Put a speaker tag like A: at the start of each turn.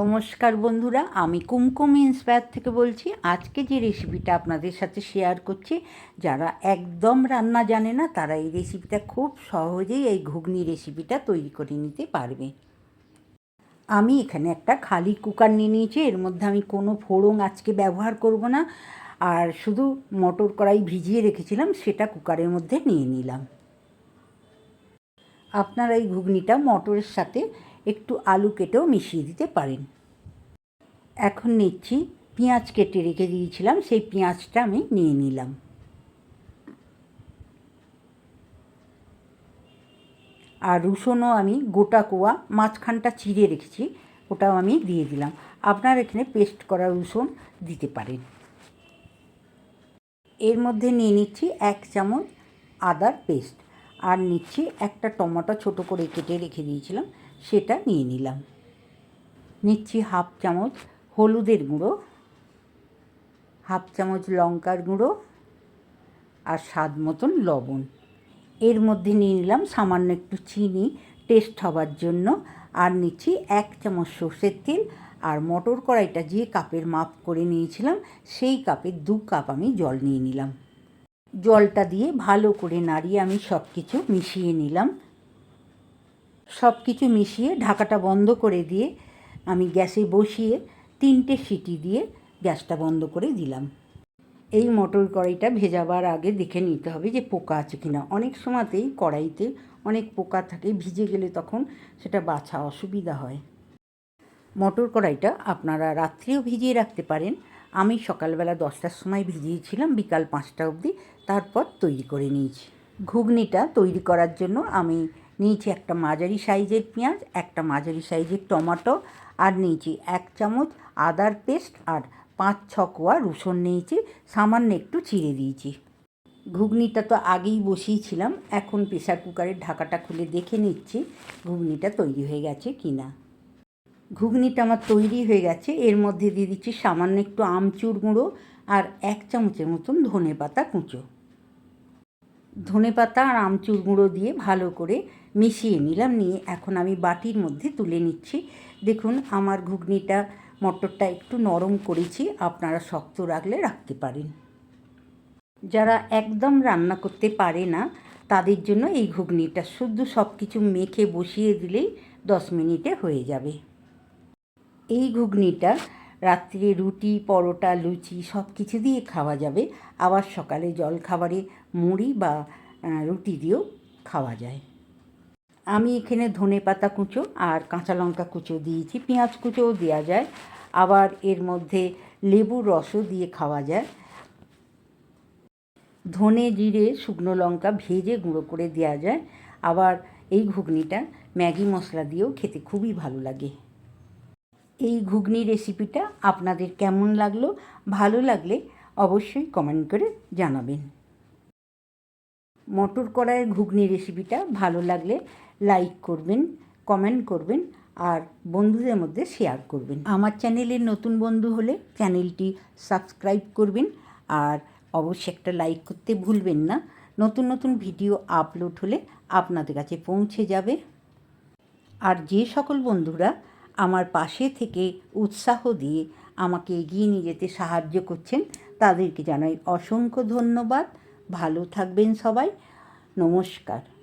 A: নমস্কার বন্ধুরা, আমি কুমকুম ইন্সপায়ার থেকে বলছি, আজকে যে রেসিপিটা আপনাদের সাথে শেয়ার করছি, যারা একদম রান্না জানে না, তারা এই রেসিপিটা খুব সহজেই এই ঘুগনি রেসিপিটা তৈরি করে নিতে পারবে। আমি এখানে একটা খালি কুকার নিয়ে নিয়েছি, এর মধ্যে আমি কোনো ফোড়ন আজকে ব্যবহার করব না, আর শুধু মটর কড়াই ভিজিয়ে রেখেছিলাম, সেটা কুকারের মধ্যে নিয়ে নিলাম। আপনারা এই ঘুগনিটা মটরের সাথে একটু আলু কেটেও মিশিয়ে দিতে পারেন। এখন নিচ্ছি পেঁয়াজ কেটে রেখে দিয়েছিলাম, সেই পেঁয়াজটা আমি নিয়ে নিলাম। আর রসুনও আমি গোটা কোয়া মাঝখানটা চিড়ে রেখেছি, ওটাও আমি দিয়ে দিলাম। আপনার এখানে পেস্ট করা রসুন দিতে পারেন। এর মধ্যে নিয়ে নিচ্ছি এক চামচ আদার পেস্ট। আর নিচ্ছি একটা টমেটো ছোট করে কেটে রেখে দিয়েছিলাম সেটা নিয়ে নিলাম। নিচ্ছি হাফ চামচ হলুদের গুঁড়ো, হাফ চামচ লঙ্কার গুঁড়ো আর স্বাদ মতন লবণ। এর মধ্যে নিয়ে নিলাম সামান্য একটু চিনি টেস্ট হবার জন্য আর নিচ্ছি এক চামচ সর্ষের তেল আর মটর কড়াইটা যে কাপের মাপ করে নিয়েছিলাম সেই কাপের দু কাপ আমি জল নিয়ে নিলাম। জলটা দিয়ে ভালো করে নাড়িয়ে আমি সব কিছু মিশিয়ে নিলাম। সব কিছু মিশিয়ে ঢাকাটা বন্ধ করে দিয়ে আমি গ্যাসে বসিয়ে তিনটে সিটি দিয়ে গ্যাসটা বন্ধ করে দিলাম। এই মটর কড়াইটা ভেজাবার আগে দেখে নিতে হবে যে পোকা আছে কিনা। অনেক সময়তেই কড়াইতে অনেক পোকা থাকে, ভিজে গেলে তখন সেটা বাছা অসুবিধা হয়। মটর কড়াইটা আপনারা রাত্রেও ভিজিয়ে রাখতে পারেন। আমি সকালবেলা দশটার সময় ভিজিয়েছিলাম, বিকাল পাঁচটা অবধি, তারপর তৈরি করে নিয়েছি। ঘুগনিটা তৈরি করার জন্য আমি নিয়েছি একটা মাঝারি সাইজের পেঁয়াজ, একটা মাঝারি সাইজের টমেটো, আর নিয়েছি এক চামচ আদার পেস্ট আর পাঁচ ছ কোয়া রসুন নিয়েছি, সামান্য একটু চিড়ে দিয়েছি। ঘুগনিটা তো আগেই বসিয়েছিলাম, এখন প্রেশার কুকারের ঢাকাটা খুলে দেখে নিচ্ছি ঘুগনিটা তৈরি হয়ে গেছে কি না ঘুগনিটা আমার তৈরি হয়ে গেছে, এর মধ্যে দিয়ে দিচ্ছি সামান্য একটু আমচুর গুঁড়ো আর এক চামচের মতন ধনে পাতা কুঁচো। ধনে পাতা আর আমচুর গুঁড়ো দিয়ে ভালো করে মিশিয়ে নিলাম। নিয়ে এখন আমি বাটির মধ্যে তুলে নিচ্ছি। দেখুন, আমার ঘুগনিটা, মটরটা একটু নরম করেছি। আপনারা শক্ত রাখলে রাখতে পারেন। যারা একদম রান্না করতে পারে না, তাদের জন্য এই ঘুগনিটা শুদ্ধ সব কিছু মেখে বসিয়ে দিলেই দশ মিনিটে হয়ে যাবে। এই ঘুগনিটা রাত্রে রুটি, পরোটা, লুচি সব কিছু দিয়ে খাওয়া যাবে। আবার সকালে জল খাবারে মুড়ি বা রুটি দিয়েও খাওয়া যায়। আমি এখানে ধনে পাতা কুচো আর কাঁচা লঙ্কা কুচো দিয়েছি। পেঁয়াজ কুচোও দেওয়া যায়। আবার এর মধ্যে লেবুর রসও দিয়ে খাওয়া যায়। ধনে জিরে, শুকনো লঙ্কা ভেজে গুঁড়ো করে দেওয়া যায়। আবার এই ঘুগনিটা ম্যাগি মশলা দিয়েও খেতে খুবই ভালো লাগে। এই ঘুগনি রেসিপিটা আপনাদের কেমন লাগল, ভালো লাগলে অবশ্যই কমেন্ট করে জানাবেন। মটর কড়াইয়ের ঘুগনি রেসিপিটা ভালো লাগলে লাইক করবেন কমেন্ট করবেন, আর বন্ধুদের মধ্যে শেয়ার করবেন। আমার চ্যানেলের নতুন বন্ধু হলে চ্যানেলটি সাবস্ক্রাইব করবেন, আর অবশ্যই একটা লাইক করতে ভুলবেন না। নতুন নতুন ভিডিও আপলোড হলে আপনাদের কাছে পৌঁছে যাবে। আর যে সকল বন্ধুরা আমার পাশে থেকে উৎসাহ দিয়ে আমাকে এগিয়ে নিয়ে যেতে সাহায্য করছেন। তাদেরকে জানাই অসংখ্য ধন্যবাদ। ভালো থাকবেন সবাই। নমস্কার।